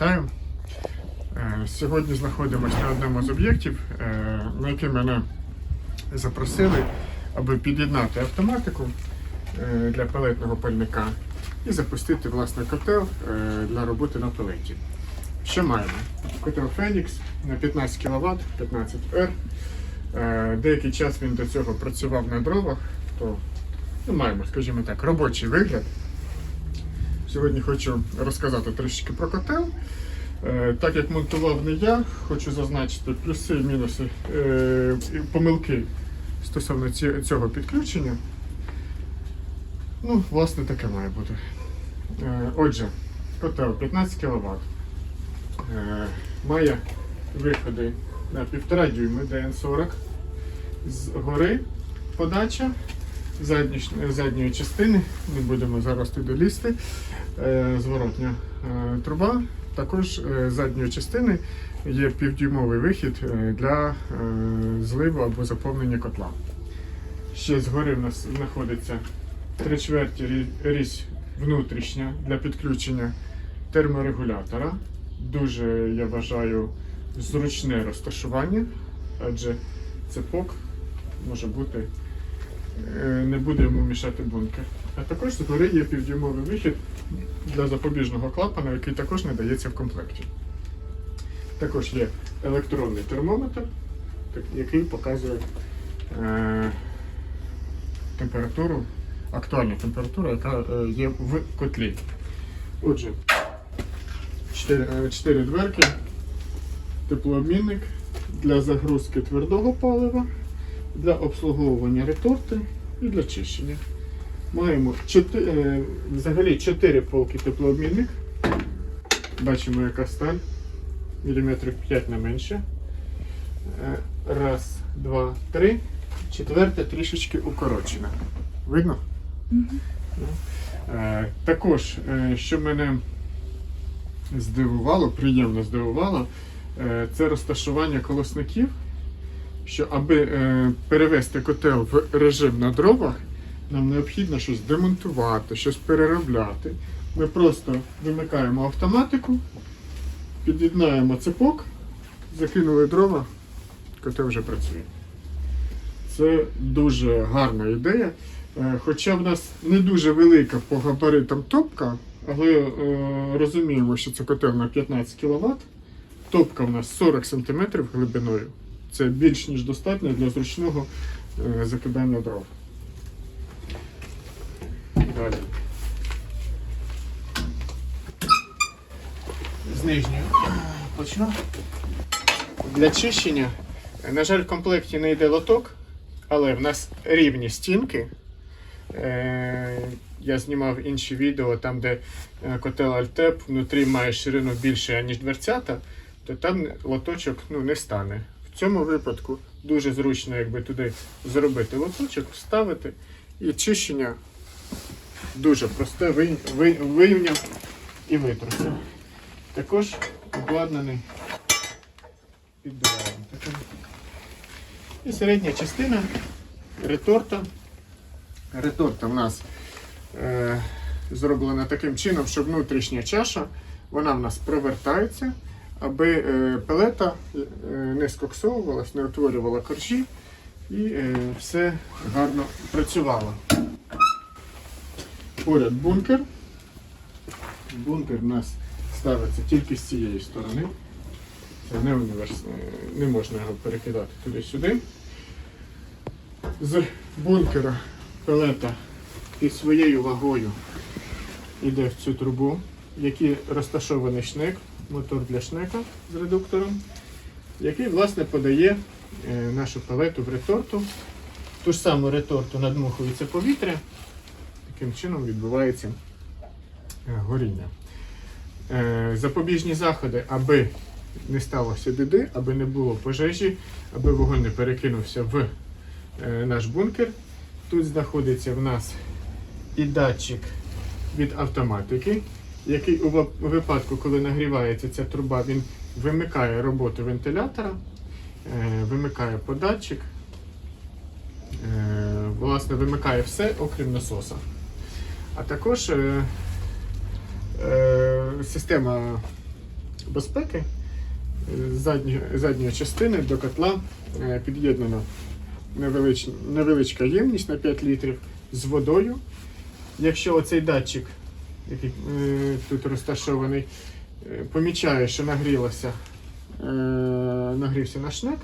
Вітаю! Е, Сьогодні знаходимося на одному з об'єктів, е, на який мене запросили, аби під'єднати автоматику е, для пелетного пальника і запустити власне котел для роботи на пелеті. Що маємо? Котел Фенікс на 15 кВт, 15R. Е, Деякий час він до цього працював на дровах, то ну, маємо, скажімо так, робочий вигляд. Сьогодні хочу розказати трішки про котел. Е, Так як монтував не я, хочу зазначити плюси і мінуси е, помилки стосовно цього підключення. Ну, власне, таке має бути. Е, Отже, котел 15 кВт. Має виходи на 1,5 дюйми DN40. З гори подача задньої частини, не будемо зараз туди лізти. Е, Зворотня е, труба. Також е, задньої частини є півдюймовий вихід для зливу або заповнення котла. Ще згори в нас знаходиться три чверті різь внутрішня для підключення терморегулятора. Дуже, я вважаю, зручне розташування, адже цепок може бути не буде йому мішати бункер. А також згори є півдюймовий вихід для запобіжного клапана, який також не дається в комплекті. Також є електронний термометр, який показує е, температуру, актуальну температуру, яка е, є в котлі. Отже, 4, 4 дверки, теплообмінник для загрузки твердого палива, для обслуговування реторти і для чищення. Маємо 4, е, взагалі 4 полки теплообмінник. Бачимо, яка сталь. Міліметрів 5 не менше. Е, Раз, два, три. Четверта трішечки укорочена. Видно? Е, Також, що мене здивувало, приємно здивувало, це розташування колосників. Що аби перевести котел в режим на дровах, нам необхідно щось демонтувати, щось переробляти. Ми просто вимикаємо автоматику, під'єднаємо цепок, закинули дрова, котел вже працює. Це дуже гарна ідея. Е, Хоча в нас не дуже велика по габаритам топка, але е, розуміємо, що це котел на 15 кВт. Топка в нас 40 см глибиною. Це більш ніж достатньо для зручного е, закидання дров. Далі. З нижньої почну. Для чищення, на жаль, в комплекті не йде лоток, але в нас рівні стінки. Е, Я знімав інші відео, там, де е, котел Альтеп внутрі має ширину більше, ніж дверцята, то там лоточок ну, не стане. В цьому випадку дуже зручно якби туди зробити лоточок, вставити і чищення дуже просте, ви- ви- вийняв і витрусив. Також обладнаний підбираємо. І середня частина реторта. Реторта в нас е, зроблена таким чином, що внутрішня чаша вона в нас провертається, аби е, пелета е, не скоксовувалась, не утворювала коржі і е, все гарно працювало. Поряд бункер. Бункер в нас ставиться тільки з цієї сторони. Це не універс... не можна його перекидати туди-сюди. З бункера пелета під своєю вагою йде в цю трубу, в якій розташований шнек, мотор для шнека з редуктором, який власне подає е, нашу пелету в реторту. Ту ж саму реторту надмухується повітря. Таким чином відбувається е, горіння. Е, Запобіжні заходи, аби не сталося біди, аби не було пожежі, аби вогонь не перекинувся в е, наш бункер. Тут знаходиться в нас і датчик від автоматики, який у випадку, коли нагрівається ця труба, він вимикає роботу вентилятора, вимикає податчик, власне, вимикає все, окрім насоса. А також е, е, система безпеки. Е, задньої, задньої частини до котла е, під'єднана невелич, невеличка ємність на 5 літрів з водою. Якщо оцей датчик, який е, тут розташований, е, помічає, що нагрілося, е, нагрівся наш шнек,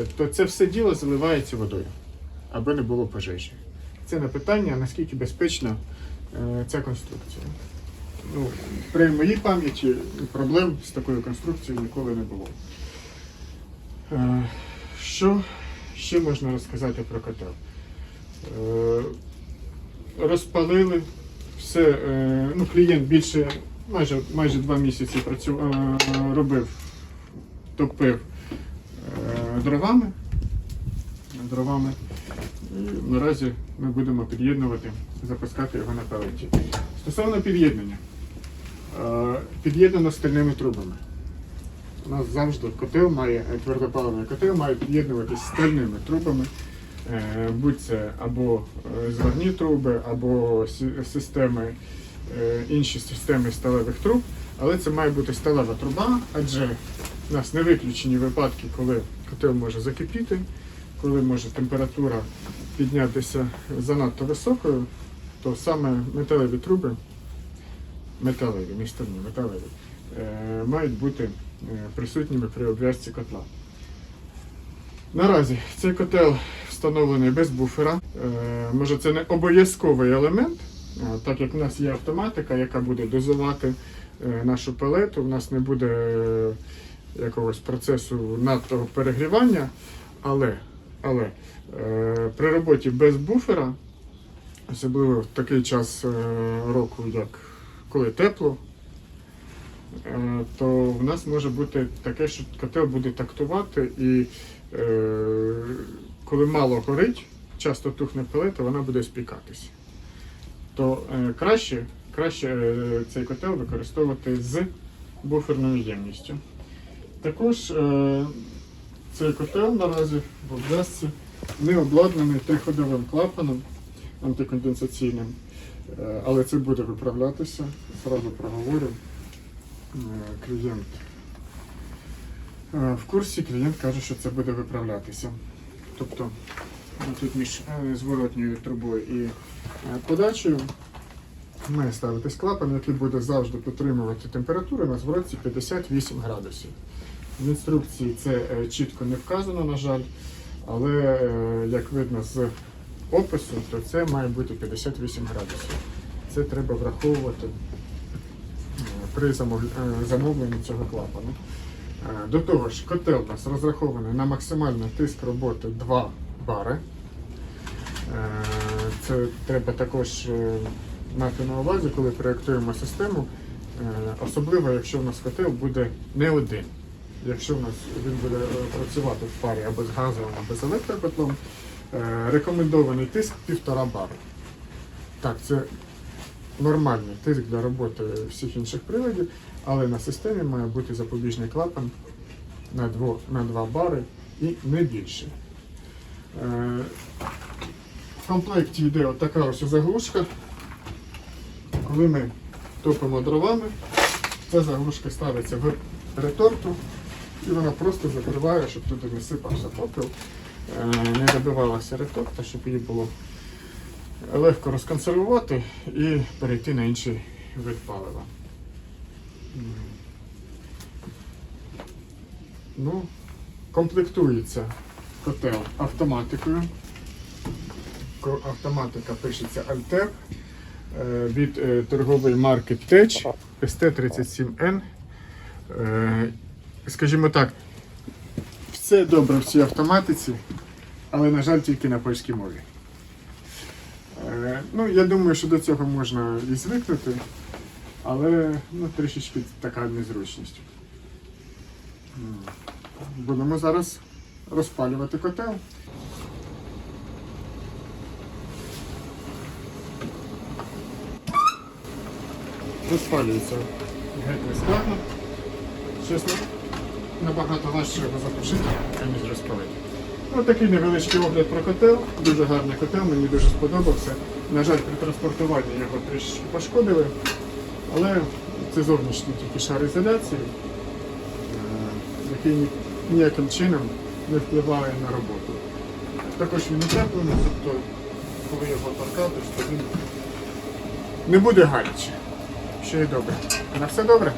е, то це все діло заливається водою, аби не було пожежі. Це на питання, наскільки безпечна е, ця конструкція. Ну, при моїй пам'яті проблем з такою конструкцією ніколи не було. Е, Що ще можна розказати про котел? Е, Розпалили все. Ну, клієнт більше майже, майже два місяці працю, е, робив, топив дровами. дровами. І наразі ми будемо під'єднувати, запускати його на пелеті. Стосовно під'єднання. Е, Під'єднано стальними трубами. У нас завжди котел має, е, твердопаливний котел має під'єднуватись стальними трубами. Е, Будь це або зварні труби, або системи, інші системи сталевих труб, але це має бути сталева труба, адже у нас не виключені випадки, коли котел може закипіти, коли може температура піднятися занадто високою, то саме металеві труби, металеві, не металеві, е, мають бути е, присутніми при обв'язці котла. Наразі цей котел встановлений без буфера. Е, Може, це не обов'язковий елемент, так як в нас є автоматика, яка буде дозувати нашу пелету. У нас не буде якогось процесу надтого перегрівання, але, але е, при роботі без буфера, особливо в такий час е, року, як коли тепло, е, то в нас може бути таке, що котел буде тактувати і е, коли мало горить, часто тухне пелета, вона буде спікатись. То е, краще, краще е, цей котел використовувати з буферною ємністю. Також е, цей котел наразі в обв'язці не обладнаний триходовим клапаном антиконденсаційним, Е, але це буде виправлятися. Зразу проговорю. Е, Клієнт е, в курсі клієнт каже, що це буде виправлятися. Тобто ну, тут між зворотньою трубою і подачею має ставитись клапан, який буде завжди підтримувати температуру на зворотці 58 градусів. В інструкції це е, чітко не вказано, на жаль, але е, як видно з опису, то це має бути 58 градусів. Це треба враховувати е, при замовленні цього клапану. До того ж, котел у нас розрахований на максимальний тиск роботи 2 бари. Це треба також мати на увазі, коли проєктуємо систему, особливо якщо в нас котел буде не один. Якщо в нас він буде е, працювати в парі або з газовим, або з електрокотлом, е, рекомендований тиск 1,5 бари. Так, це нормальний тиск для роботи всіх інших приладів, але на системі має бути запобіжний клапан на 2, на 2 бари і не більше. Е, В комплекті йде така ось заглушка. Коли ми топимо дровами, ця заглушка ставиться в реторту і вона просто закриває, щоб туди не сипався попіл, е, не забивалася реторта, щоб її було легко розконсервувати і перейти на інший вид палива. Ну, комплектується котел автоматикою. Автоматика пишеться Alter е, від е, торгової марки Tech ST37N. Скажімо так, все добре в цій автоматиці, але, на жаль, тільки на польській мові. Е, Ну, я думаю, що до цього можна і звикнути, але ну, трішечки така незручність. Будемо зараз розпалювати котел. Розпалюється геть нескладно. Чесно, набагато важче його запушити, ніж розпалити. Ось такий невеличкий огляд про котел. Дуже гарний котел, мені дуже сподобався. На жаль, при транспортуванні його трішки пошкодили, але Це зовнішній тільки шар ізоляції, е, який ніяким чином не впливає на роботу. Також він утеплений, тобто коли його торкатись, то він не буде гаряче. Ще й добре. На все добре?